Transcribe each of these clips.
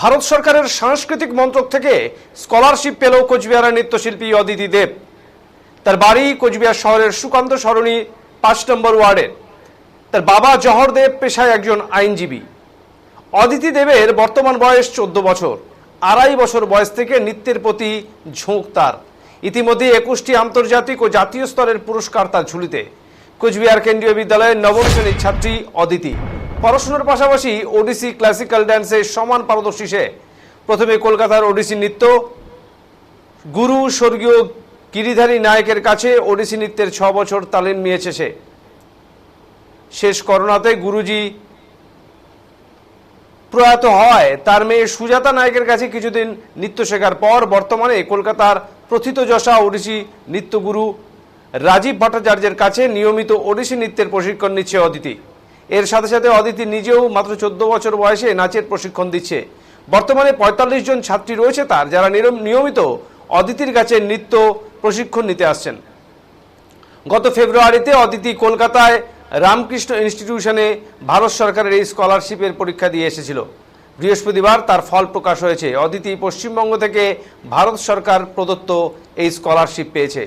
ভারত সরকারের সাংস্কৃতিক মন্ত্রক থেকে স্কলারশিপ পেল কোচবিহারের নৃত্যশিল্পী অদিতি দেব। তার বাড়ি কোচবিহার শহরের সুকান্ত সরণি, পাঁচ নম্বর ওয়ার্ডের তার বাবা জহর দেব পেশায় একজন আইনজীবী। অদিতি দেবের বর্তমান বয়স চোদ্দ বছর। আড়াই বছর বয়স থেকে নৃত্যের প্রতি ঝোঁক তার। ইতিমধ্যে একুশটি আন্তর্জাতিক ও জাতীয় স্তরের পুরস্কার তার ঝুলিতে। কোচবিহার কেন্দ্রীয় বিদ্যালয়ের নবম শ্রেণির ছাত্রী অদিতি। পড়াশোনার পাশাপাশি ওডিসি ক্লাসিক্যাল ড্যান্সে সমান পারদর্শী সে। প্রথমে কলকাতার ওডিসি নৃত্য, গুরু স্বর্গীয় গিরিধারী নায়কের কাছে ওডিসি নৃত্যের ছ বছর তালিম নিয়েছে সে। শেষ করোনাতে গুরুজি প্রয়াত হয় তার মেয়ে সুজাতা নায়কের কাছে কিছুদিন নৃত্য শেখার পর বর্তমানে কলকাতার প্রথিতযশা ওড়িশি নৃত্যগুরু রাজীব ভট্টাচার্যের কাছে নিয়মিত ওড়িশি নৃত্যের প্রশিক্ষণ নিচ্ছে অদিতি। এর সাথে সাথে অদিতি নিজেও মাত্র চোদ্দ বছর বয়সে নাচের প্রশিক্ষণ দিচ্ছে। বর্তমানে পঁয়তাল্লিশ জন ছাত্রী রয়েছে তার, যারা নিয়মিত অদিতির কাছে নৃত্য প্রশিক্ষণ নিতে আসছেন। গত ফেব্রুয়ারিতে অদিতি কলকাতায় রামকৃষ্ণ ইনস্টিটিউশনে ভারত সরকারের এই স্কলারশিপের পরীক্ষা দিয়ে এসেছিল। বৃহস্পতিবার তার ফল প্রকাশ হয়েছে। অদিতি পশ্চিমবঙ্গ থেকে ভারত সরকার প্রদত্ত এই স্কলারশিপ পেয়েছে।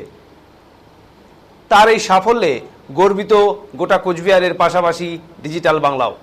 তার এই সাফল্যে গর্বিত গোটা কোচবিহারের পাশাপাশি ডিজিটাল বাংলাও।